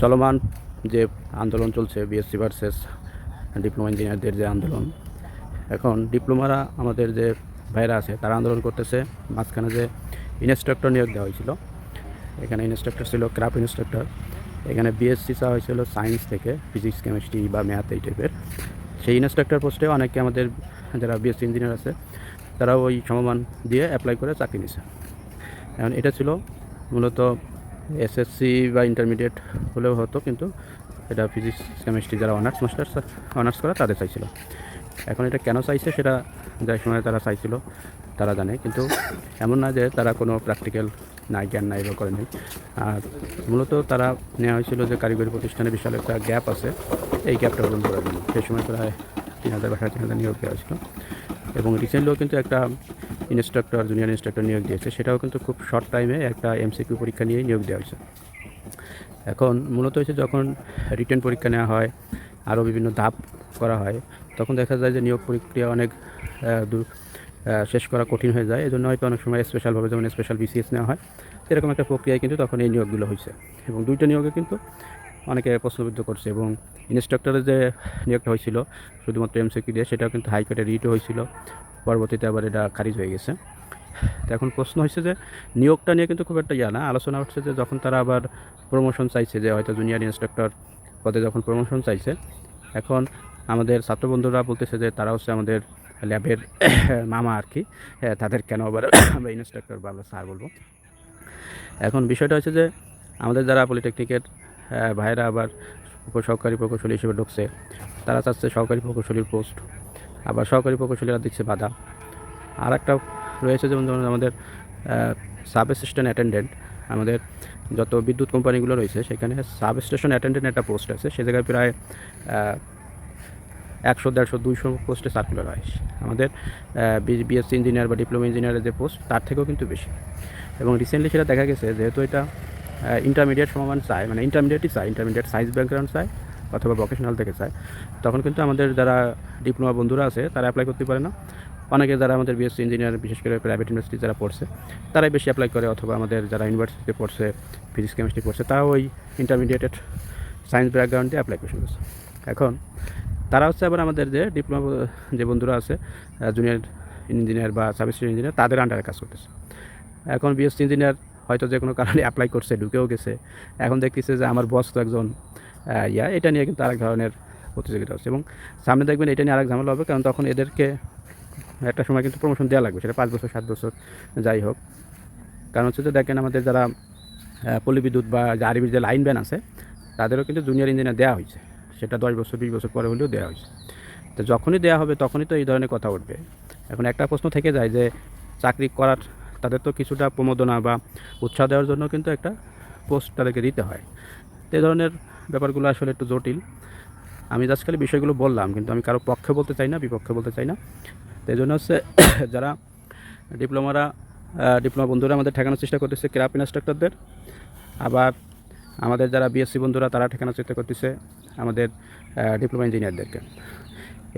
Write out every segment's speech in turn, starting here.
চলমান যে আন্দোলন চলছে বিএসসি ভার্সেস ডিপ্লোমা ইঞ্জিনিয়ারদের যে আন্দোলন। এখন ডিপ্লোমারা আমাদের যে ভাইরা আছে, তারা আন্দোলন করতেছে, মাঝখানে যে ইনস্ট্রাক্টর নিয়োগ দেওয়া হয়েছিল। এখানে ইনস্ট্রাক্টর ছিল ক্রাফট ইনস্ট্রাক্টর এখানে বিএসসি চাওয়া হয়েছিল সায়েন্স থেকে ফিজিক্স কেমিস্ট্রি বা ম্যাথ এই টাইপের সেই ইনস্ট্রাক্টর পোস্টে অনেকে আমাদের যারা বিএসসি ইঞ্জিনিয়ার আছে তারা ওই সমমান দিয়ে অ্যাপ্লাই করে চাকরি নিছে। এখন এটা ছিল মূলত এসএসসি বা ইন্টারমিডিয়েট হলেও হতো, কিন্তু এটা ফিজিক্স কেমিস্ট্রি যারা অনার্স মাস্টার্স অনার্স করা তাদের চাইছিল। এখন এটা কেন চাইছে সেটা যার সময় তারা চাইছিল, তারা জানে। কিন্তু এমন না যে তারা কোনো প্র্যাকটিক্যাল নাই, জ্ঞান নাই বা করে নেই আর মূলত তারা নেওয়া হয়েছিল যে কারিগরি প্রতিষ্ঠানে বিশাল একটা গ্যাপ আছে, এই গ্যাপটা পূরণ করার জন্য। সেই সময় প্রায় তিন হাজার বা সাড়ে তিন হাজার নিয়োগ দেওয়া হয়েছিল। এবং রিসেন্টলিও কিন্তু একটা ইনস্ট্রাক্টর জুনিয়র ইনস্ট্রাক্টর নিয়োগ দিয়েছে। সেটাও কিন্তু খুব শর্ট টাইমে একটা এমসিকিউ পরীক্ষা নিয়ে নিয়োগ দেওয়া হয়েছে। এখন মূলত হচ্ছে যখন রিটার্ন পরীক্ষা নেওয়া হয়, আরও বিভিন্ন ধাপ করা হয়, তখন দেখা যায় যে নিয়োগ প্রক্রিয়া অনেক শেষ করা কঠিন হয়ে যায়। এই জন্য হয়তো অনেক সময় স্পেশালভাবে যেমন স্পেশাল বিসিএস নেওয়া হয় এরকম একটা প্রক্রিয়ায় কিন্তু তখন এই নিয়োগগুলো হয়েছে। এবং দুইটা নিয়োগে কিন্তু অনেকে প্রশ্নবিদ্ধ করছে এবং ইনস্ট্রাক্টরের যে নিয়োগটা হয়েছিল, শুধুমাত্র এমসিকিউ দিয়ে, সেটাও কিন্তু হাইকোর্টে রিটও হয়েছিল। পরবর্তীতে আবার এটা খারিজ হয়ে গেছে। তো এখন প্রশ্ন হচ্ছে যে নিয়োগটা নিয়ে কিন্তু খুব একটা ইয়া না আলোচনা হচ্ছে যে যখন তারা আবার প্রমোশন চাইছে যে হয়তো জুনিয়র ইন্সট্রাক্টর পদে যখন প্রমোশন চাইছে এখন আমাদের ছাত্র বন্ধুরা বলতেছে যে তারা হচ্ছে আমাদের ল্যাবের মামা আর কি হ্যাঁ তাদের কেন আবার আমরা ইনস্ট্রাক্টর বা স্যার বলব। এখন বিষয়টা হচ্ছে যে আমাদের যারা পলিটেকনিকের আহ, ভাইরা আবার উপসহকারী প্রকৌশলী হিসেবে ঢুকছে তারা চাচ্ছে সহকারী প্রকৌশলীর পোস্ট আবার সহকারী প্রকৌশলীরা দিচ্ছে বাধা। আর একটা রয়েছে যেমন ধরুন আমাদের সাব স্টেশন অ্যাটেন্ডেন্ট আমাদের যত বিদ্যুৎ কোম্পানিগুলো রয়েছে, সেখানে সাব স্টেশন অ্যাটেন্ডেন্ট একটা পোস্ট আছে। সে জায়গায় প্রায় একশো, দেড়শো, দুইশো পোস্টে সার্কুলার হয়। আমাদের বিএসসি ইঞ্জিনিয়ার বা ডিপ্লোমা ইঞ্জিনিয়ারের যে পোস্ট তার থেকেও কিন্তু বেশি। এবং রিসেন্টলি সেটা দেখা গেছে যেহেতু এটা ইন্টারমিডিয়েট সমান চায় মানে ইন্টারমিডিয়েটই চায় ইন্টারমিডিয়েট সায়েন্স ব্যাকগ্রাউন্ড চায় অথবা ভোকেশনাল থেকে চায়, তখন কিন্তু আমাদের যারা ডিপ্লোমা বন্ধুরা আছে, তারা অ্যাপ্লাই করতে পারে না। অনেকে যারা আমাদের বিএসসি ইঞ্জিনিয়ার বিশেষ করে প্রাইভেট ইউনিভার্সিটি যারা পড়ছে, তারাই বেশি অ্যাপ্লাই করে অথবা আমাদের যারা ইউনিভার্সিটিতে পড়ছে ফিজিক্স কেমিস্ট্রি পড়ছে, তারাও ওই ইন্টারমিডিয়েটেড সায়েন্স ব্যাকগ্রাউন্ডে অ্যাপ্লাই করছে। এখন তারা হচ্ছে আবার আমাদের যে ডিপ্লোমা যে বন্ধুরা আছে জুনিয়র ইঞ্জিনিয়ার বা সাব ইঞ্জিনিয়ার তাদের আন্ডারে কাজ করতেছে। এখন বিএসসি ইঞ্জিনিয়ার হয়তো যে কোনো কারণে অ্যাপ্লাই করছে, ঢুকেও গেছে। এখন দেখতেছে যে আমার বস তো একজন ইয়া, এটা নিয়ে কিন্তু আরেক ধরনের প্রতিযোগিতা হচ্ছে। এবং সামনে দেখবেন এটা নিয়ে আরেক ঝামেলা হবে, কারণ তখন এদেরকে একটা সময় কিন্তু প্রমোশন দেওয়া লাগবে, সেটা পাঁচ বছর, সাত বছর, যাই হোক। কারণ হচ্ছে যে দেখেন আমাদের যারা পল্লী বিদ্যুৎ বা আরবির যে লাইন ব্যান আছে, তাদেরও কিন্তু জুনিয়র ইঞ্জিনিয়ার দেওয়া হয়েছে। সেটা দশ বছর, বিশ বছর পরে হলেও দেওয়া হয়েছে। তো যখনই দেওয়া হবে, তখনই তো এই ধরনের কথা উঠবে। এখন একটা প্রশ্ন থেকে যায় যে, চাকরি করার তাদের তো কিছুটা প্রমোদনা বা উৎসাহ দেওয়ার জন্য কিন্তু একটা পোস্ট তাদেরকে দিতে হয়। তো এই ধরনের ব্যাপারগুলো আসলে একটু জটিল। আমি জাস্ট বিষয়গুলো বললাম, কিন্তু আমি কারও পক্ষে বলতে চাই না, বিপক্ষে বলতে চাই না। তো এই জন্য হচ্ছে যারা ডিপ্লোমারা ডিপ্লোমা বন্ধুরা আমাদের ঠেকানোর চেষ্টা করতেছে ক্রাপ ইনস্ট্রাক্টরদের, আবার আমাদের যারা বিএসসি বন্ধুরা তারা ঠেকানোর চেষ্টা করতেছে আমাদের ডিপ্লোমা ইঞ্জিনিয়ারদেরকে।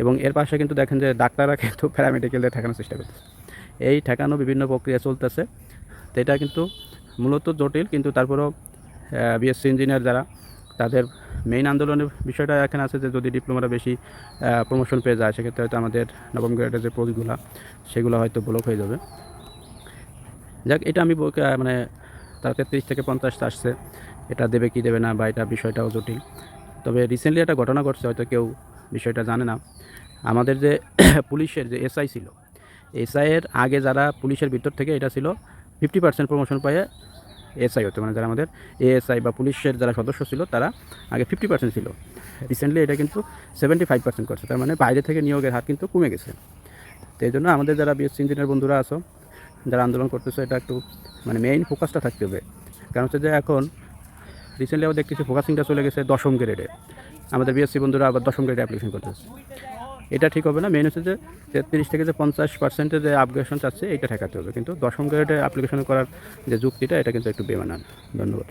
এবং এর পাশে কিন্তু দেখেন যে ডাক্তাররা কিন্তু প্যারামেডিক্যালদের ঠেকানোর চেষ্টা করতেছে। এই ঠেকানো বিভিন্ন প্রক্রিয়া চলতেছে। তো এটা কিন্তু মূলত জটিল, কিন্তু তারপরেও বিএসসি ইঞ্জিনিয়ার যারা তাদের মেইন আন্দোলনের বিষয়টা এখানে আছে যে যদি ডিপ্লোমারা বেশি প্রমোশন পেয়ে যায়, সেক্ষেত্রে হয়তো আমাদের নবম গ্রেডের যে পোস্টগুলো সেগুলো হয়তো ব্লক হয়ে যাবে। যাক, এটা আমি মানে তারা তেত্রিশ থেকে পঞ্চাশ আসছে। এটা দেবে কি দেবে না বা এটা বিষয়টাও জটিল। তবে রিসেন্টলি একটা ঘটনা ঘটছে, হয়তো কেউ বিষয়টা জানে না। আমাদের যে পুলিশের যে এসআই ছিল এসআইয়ের আগে যারা পুলিশের ভিতর থেকে এটা ছিল ফিফটি পার্সেন্ট প্রমোশন পাইয়ে এসআই হতো মানে যারা আমাদের এএসআই বা পুলিশের যারা সদস্য ছিল, তারা আগে ফিফটি পার্সেন্ট ছিল। রিসেন্টলি এটা কিন্তু সেভেন্টি ফাইভ পার্সেন্ট করছে। তার মানে বাইরে থেকে নিয়োগের হার কিন্তু কমে গেছে। তো এই জন্য আমাদের যারা বিএসসি ইঞ্জিনিয়ার বন্ধুরা আছো, যারা আন্দোলন করতেছে, এটা একটু মানে মেইন ফোকাসটা থাকতে হবে। কারণ হচ্ছে যে এখন রিসেন্টলি আবার দেখতেছি ফোকাসিংটা চলে গেছে দশম গ্রেডে আমাদের বিএসসি বন্ধুরা আবার দশম গ্রেডে অ্যাপ্লিকেশন করতেছে। এটা ঠিক হবে না। মেন হচ্ছে যে তেত্রিশ থেকে যে পঞ্চাশ পার্সেন্টের যে আপগ্রেশন চাচ্ছে, এটা ঠেকাতে হবে। কিন্তু দশম গ্রেডে অ্যাপ্লিকেশন করার যে যুক্তিটা, এটা কিন্তু একটু বেমানান। ধন্যবাদ।